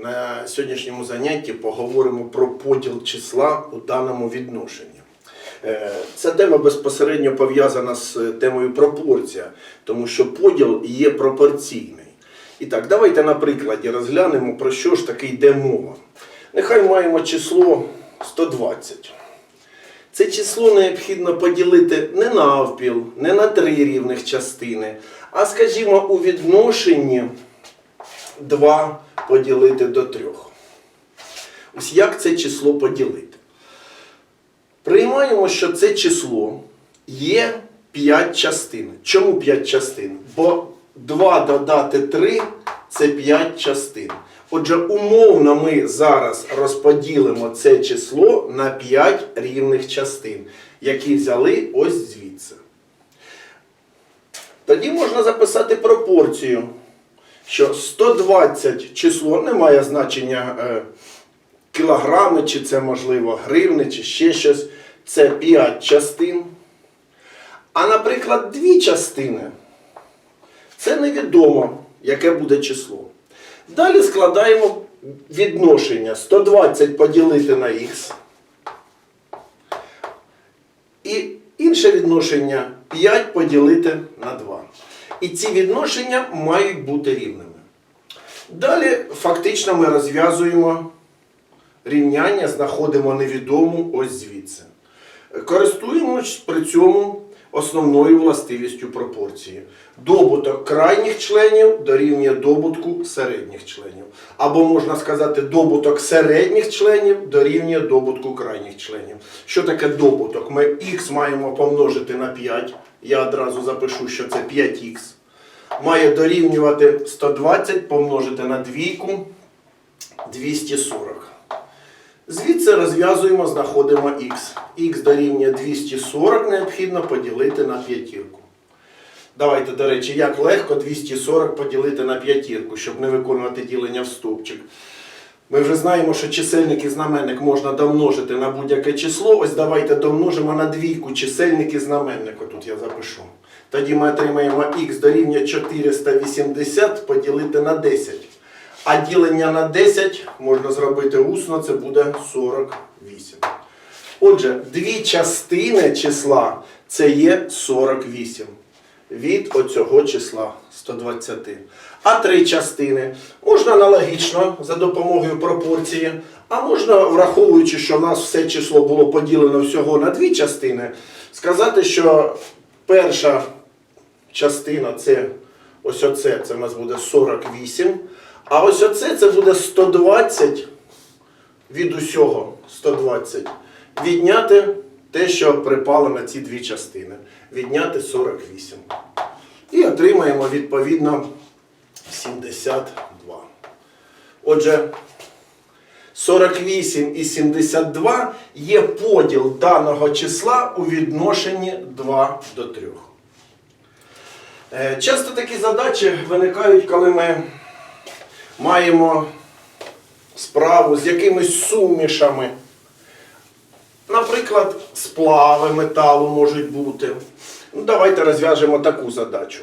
На сьогоднішньому занятті поговоримо про поділ числа у даному відношенні. Е, Ця тема безпосередньо пов'язана з е, темою пропорція, тому що поділ є пропорційний. І так, давайте на прикладі розглянемо, про що ж таки йде мова. Нехай маємо число 120. Це число необхідно поділити не навпіл, не на три рівних частини, а, скажімо, у відношенні 2 поділити до 3. Ось як це число поділити? Приймаємо, що це число є 5 частин. Чому 5 частин? Бо 2 додати 3 це 5 частин. Отже, умовно ми зараз розподілимо це число на 5 рівних частин, які взяли ось звідси. Тоді можна записати пропорцію, що 120 число не має значення е, кілограми, чи це можливо гривни, чи ще щось. Це 5 частин. А, наприклад, дві частини це невідомо, яке буде число. Далі складаємо відношення 120 поділити на х. І інше відношення 5 поділити на 2. І ці відношення мають бути рівними. Далі фактично ми розв'язуємо рівняння, знаходимо невідому ось звідси. Користуємось при цьому основною властивістю пропорції. Добуток крайніх членів дорівнює добутку середніх членів. Або можна сказати, добуток середніх членів дорівнює добутку крайніх членів. Що таке добуток? Ми х маємо помножити на 5. Я одразу запишу, що це 5х. Має дорівнювати 120 помножити на двійку 240. Звідси розв'язуємо, знаходимо х. х дорівнює 240 необхідно поділити на п'ятірку. Давайте, до речі, як легко 240 поділити на п'ятірку, щоб не виконувати ділення в стовпчик. Ми вже знаємо, що чисельник і знаменник можна домножити на будь-яке число. Ось давайте домножимо на двійку чисельник і знаменник. Отут я запишу. Тоді ми отримаємо х дорівнює 480 поділити на 10. А ділення на 10 можна зробити усно, це буде 48. Отже, дві частини числа це є 48 від оцього числа 120. А три частини можна аналогічно за допомогою пропорції, а можна, враховуючи, що в нас все число було поділено всього на дві частини, сказати, що перша частина це ось оце, це в нас буде 48. А ось оце це буде 120 від усього 120. Відняти те, що припало на ці дві частини. Відняти 48. І отримаємо відповідно 72. Отже, 48 і 72 є поділ даного числа у відношенні 2 до 3. Е, Часто такі задачі виникають, коли ми маємо справу з якимись сумішами. Наприклад, сплави металу можуть бути. Ну, давайте розв'яжемо таку задачу.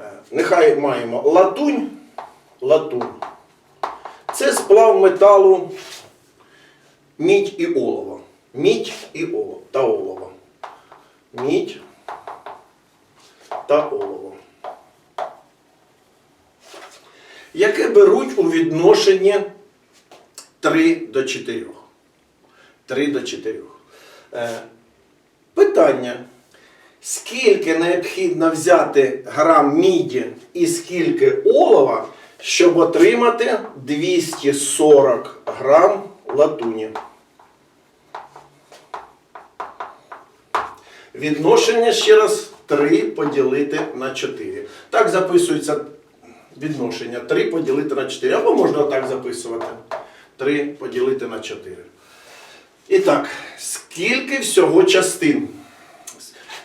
Е, Нехай маємо латунь, латунь. Це сплав металу мідь і олово. Мідь і олово та олово. Мідь та олово. яке беруть у відношенні 3 до 4. 3 до 4. Е, питання. Скільки необхідно взяти грам міді і скільки олова, щоб отримати 240 грам латуні? Відношення ще раз 3 поділити на 4. Так записується відношення 3 поділити на 4. Або можна отак записувати. 3 поділити на 4. І так, скільки всього частин?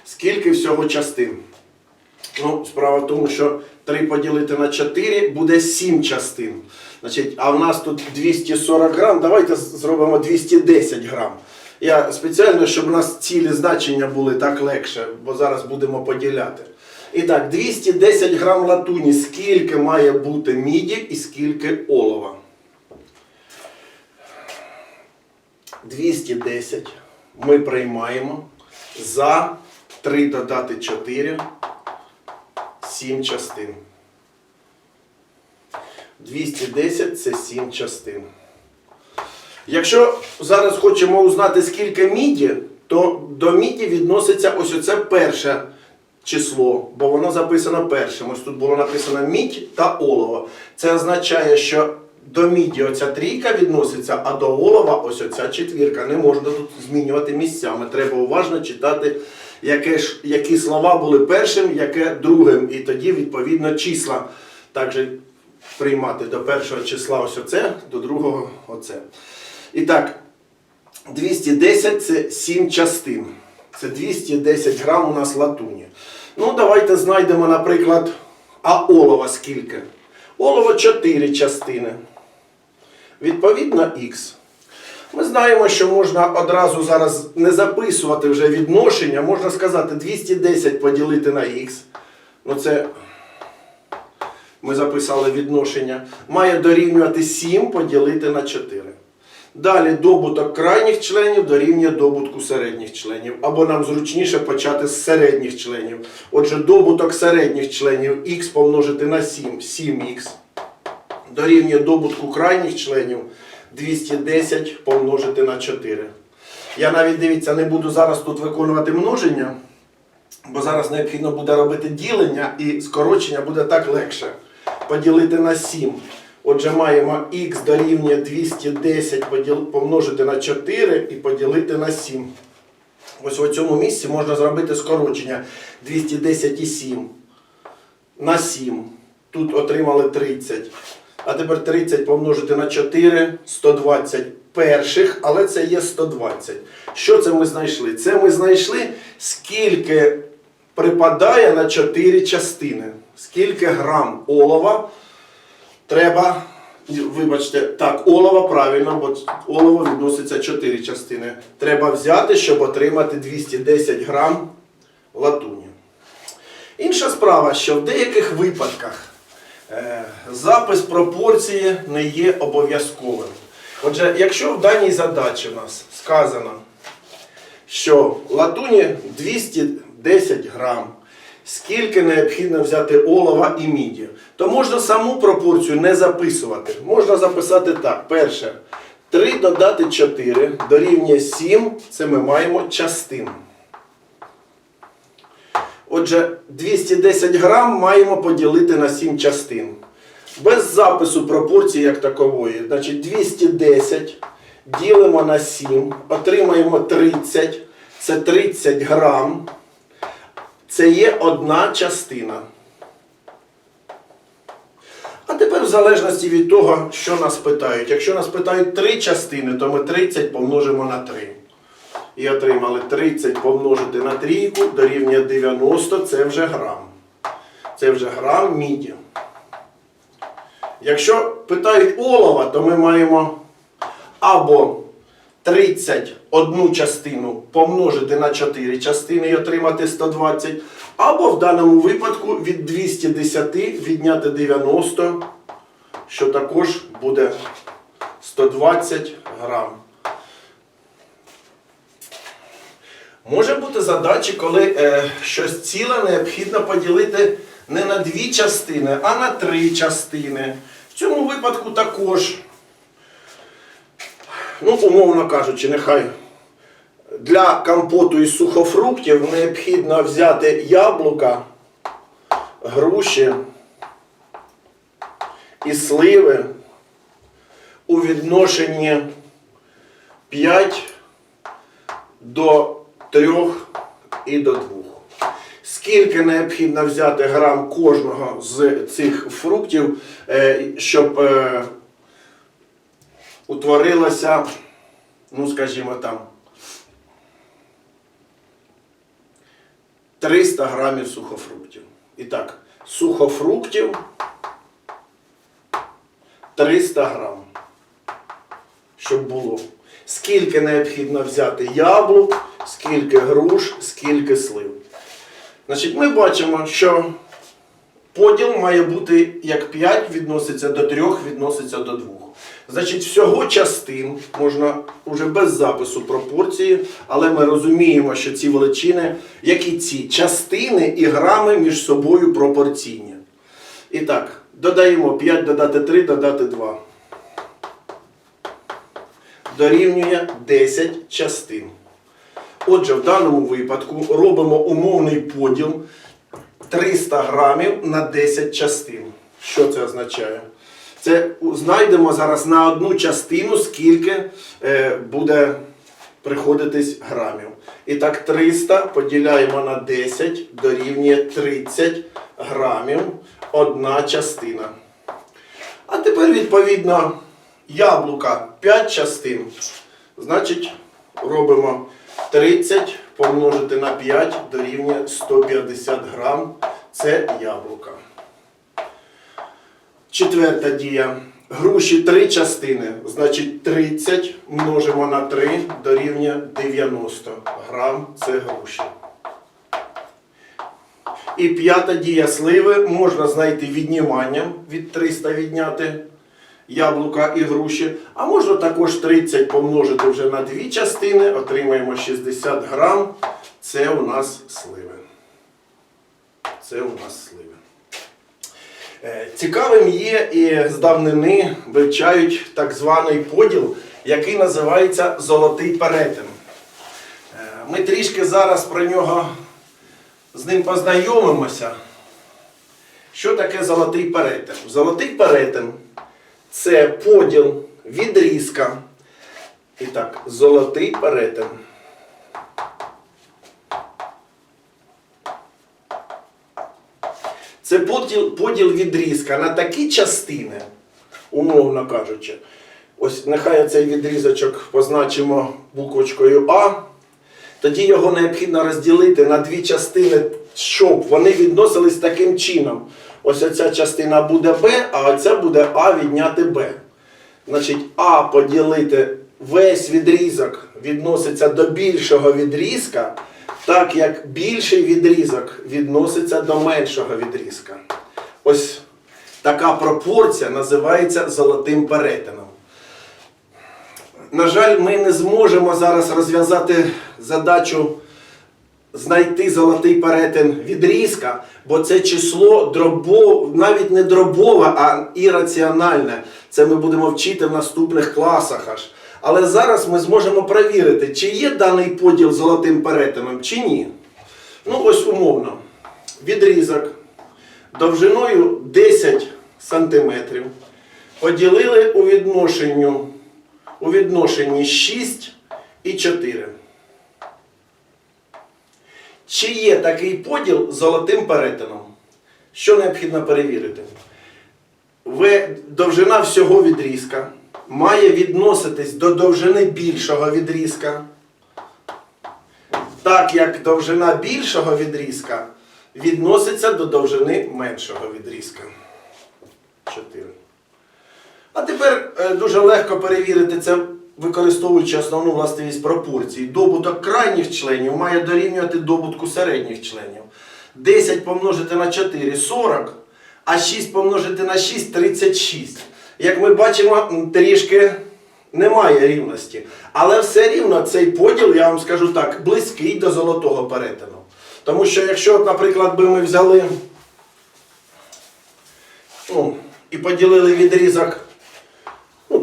Скільки всього частин? Ну, справа в тому, що 3 поділити на 4 буде 7 частин. Значить, а в нас тут 240 грам, давайте зробимо 210 грам. Я спеціально, щоб у нас цілі значення були так легше, бо зараз будемо поділяти. І так, 210 грам латуні. Скільки має бути міді і скільки олова? 210 ми приймаємо за 3 додати 4, 7 частин. 210 це 7 частин. Якщо зараз хочемо узнати, скільки міді, то до міді відноситься ось оце перше число, бо воно записано першим. Ось тут було написано мідь та олово. Це означає, що до міді оця трійка відноситься, а до олова ось оця четвірка. Не можна тут змінювати місцями. Треба уважно читати, яке ж, які слова були першим, яке другим. І тоді, відповідно, числа. Також приймати до першого числа ось оце, до другого оце. І так, 210 це 7 частин. Це 210 грам у нас латуні. Ну, давайте знайдемо, наприклад, а олова скільки? Олово 4 частини. Відповідно, х. Ми знаємо, що можна одразу зараз не записувати вже відношення. Можна сказати 210 поділити на х. Ну, це ми записали відношення. Має дорівнювати 7 поділити на 4. Далі добуток крайніх членів дорівнює добутку середніх членів. Або нам зручніше почати з середніх членів. Отже, добуток середніх членів х помножити на 7, 7х. Дорівнює добутку крайніх членів 210 помножити на 4. Я навіть дивіться, не буду зараз тут виконувати множення, бо зараз необхідно буде робити ділення і скорочення буде так легше. Поділити на 7. Отже, маємо х дорівнює 210 помножити на 4 і поділити на 7. Ось в цьому місці можна зробити скорочення 210 і 7 на 7. Тут отримали 30. А тепер 30 помножити на 4, 120 перших, але це є 120. Що це ми знайшли? Це ми знайшли, скільки припадає на 4 частини. Скільки грам олова треба, вибачте, так, олова правильно, бо олово відноситься 4 частини. Треба взяти, щоб отримати 210 грам латуні. Інша справа, що в деяких випадках запис пропорції не є обов'язковим. Отже, якщо в даній задачі в нас сказано, що латуні 210 грам, скільки необхідно взяти олова і міді, то можна саму пропорцію не записувати. Можна записати так. Перше, 3 додати 4 дорівнює 7, це ми маємо частину. Отже, 210 грам маємо поділити на 7 частин. Без запису пропорції як такової. Значить, 210 ділимо на 7, отримаємо 30. Це 30 грам. Це є одна частина. А тепер в залежності від того, що нас питають. Якщо нас питають 3 частини, то ми 30 помножимо на 3. І отримали 30 помножити на трійку дорівнює 90, це вже грам. Це вже грам міді. Якщо питають олова, то ми маємо або 30 одну частину помножити на 4 частини і отримати 120, або в даному випадку від 210 відняти 90, що також буде 120 грам. Може бути задачі, коли е, щось ціле необхідно поділити не на дві частини, а на три частини. В цьому випадку також, ну, умовно кажучи, нехай для компоту із сухофруктів необхідно взяти яблука, груші і сливи у відношенні 5 до 3 і до 2. Скільки необхідно взяти грам кожного з цих фруктів, е, щоб е, утворилося, ну скажімо там, 300 грамів сухофруктів. І так, сухофруктів 300 грам. Щоб було. Скільки необхідно взяти яблук, скільки груш, скільки слив. Значить, ми бачимо, що поділ має бути як 5 відноситься до 3, відноситься до 2. Значить, всього частин можна уже без запису пропорції, але ми розуміємо, що ці величини, як і ці частини і грами між собою пропорційні. І так, додаємо 5 додати 3, додати 2. Дорівнює 10 частин. Отже, в даному випадку робимо умовний поділ 300 грамів на 10 частин. Що це означає? Це знайдемо зараз на одну частину, скільки е, буде приходитись грамів. І так, 300 поділяємо на 10 дорівнює 30 грамів одна частина. А тепер, відповідно, яблука 5 частин. Значить, робимо 30 помножити на 5 дорівнює 150 грам. Це яблука. Четверта дія. Груші 3 частини. Значить 30 множимо на 3 дорівнює 90 грам. Це груші. І п'ята дія сливи можна знайти відніманням від 300 відняти яблука і груші. А можна також 30 помножити вже на дві частини, отримаємо 60 грам. Це у нас сливи. Це у нас сливи. Е, Цікавим є і з давнини вивчають так званий поділ, який називається золотий перетин. Е, Ми трішки зараз про нього з ним познайомимося. Що таке золотий перетин? Золотий перетин це поділ відрізка. І так, золотий перетин. Це поділ, поділ відрізка на такі частини, умовно кажучи. Ось нехай цей відрізочок позначимо буквочкою А. Тоді його необхідно розділити на дві частини, щоб вони відносились таким чином. Ось оця частина буде Б, а оця буде А відняти Б. Значить, А поділити весь відрізок відноситься до більшого відрізка, так як більший відрізок відноситься до меншого відрізка. Ось така пропорція називається золотим перетином. На жаль, ми не зможемо зараз розв'язати задачу знайти золотий перетин відрізка, бо це число дробов, навіть не дробове, а ірраціональне. Це ми будемо вчити в наступних класах аж. Але зараз ми зможемо перевірити, чи є даний поділ золотим перетином, чи ні. Ну, ось умовно. Відрізок довжиною 10 см поділили у відношенню у відношенні 6 і 4. Чи є такий поділ золотим перетином? Що необхідно перевірити? Довжина всього відрізка має відноситись до довжини більшого відрізка. Так як довжина більшого відрізка відноситься до довжини меншого відрізка. 4. А тепер е, дуже легко перевірити це, використовуючи основну властивість пропорцій. Добуток крайніх членів має дорівнювати добутку середніх членів. 10 помножити на 4 40, а 6 помножити на 6 36. Як ми бачимо, трішки немає рівності. Але все рівно цей поділ, я вам скажу так, близький до золотого перетину. Тому що якщо, наприклад, би ми взяли ну, і поділили відрізок,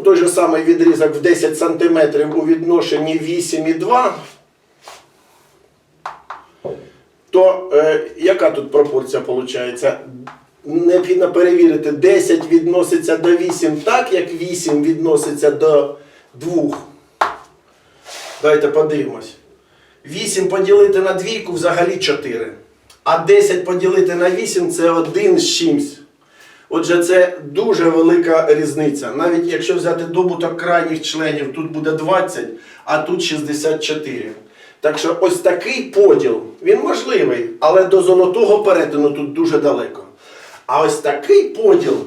той же самий відрізок в 10 см у відношенні 8,2, то е, яка тут пропорція виходить? Необхідно перевірити, 10 відноситься до 8 так, як 8 відноситься до 2. Давайте подивимось. 8 поділити на двійку взагалі 4. А 10 поділити на 8 це 1 з чимсь. Отже, це дуже велика різниця. Навіть якщо взяти добуток крайніх членів, тут буде 20, а тут 64. Так що ось такий поділ, він можливий, але до золотого перетину тут дуже далеко. А ось такий поділ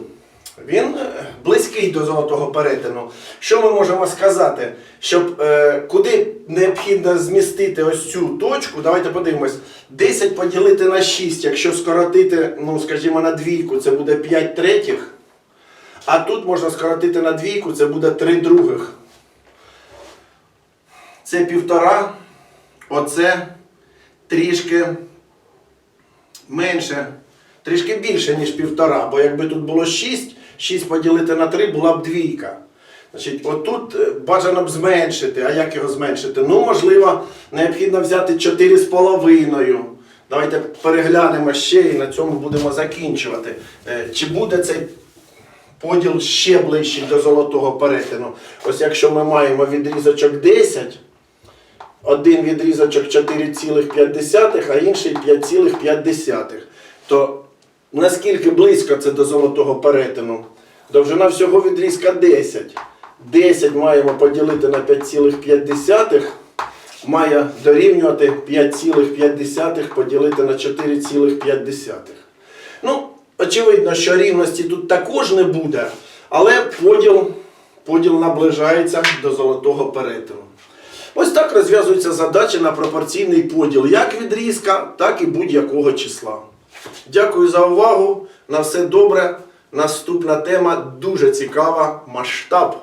Він е, близький до золотого перетину. Що ми можемо сказати? Щоб е, куди необхідно змістити ось цю точку, давайте подивимось. 10 поділити на 6, якщо скоротити, ну, скажімо, на двійку, це буде 5 третіх. А тут можна скоротити на двійку, це буде 3 других. Це півтора, оце трішки менше, трішки більше, ніж півтора. Бо якби тут було 6, 6 поділити на 3 була б двійка. Значить, отут е, бажано б зменшити. А як його зменшити? Ну, можливо, необхідно взяти 4,5. Давайте переглянемо ще і на цьому будемо закінчувати. Е, Чи буде цей поділ ще ближчий до золотого перетину? Ось якщо ми маємо відрізочок 10, один відрізочок 4,5, а інший 5,5. То наскільки близько це до золотого перетину? Довжина всього відрізка 10. 10 маємо поділити на 5,5, має дорівнювати 5,5 поділити на 4,5. Ну, очевидно, що рівності тут також не буде, але поділ, поділ наближається до золотого перетину. Ось так розв'язуються задачі на пропорційний поділ як відрізка, так і будь-якого числа. Дякую за увагу. На все добре. Наступна тема дуже цікава масштаб.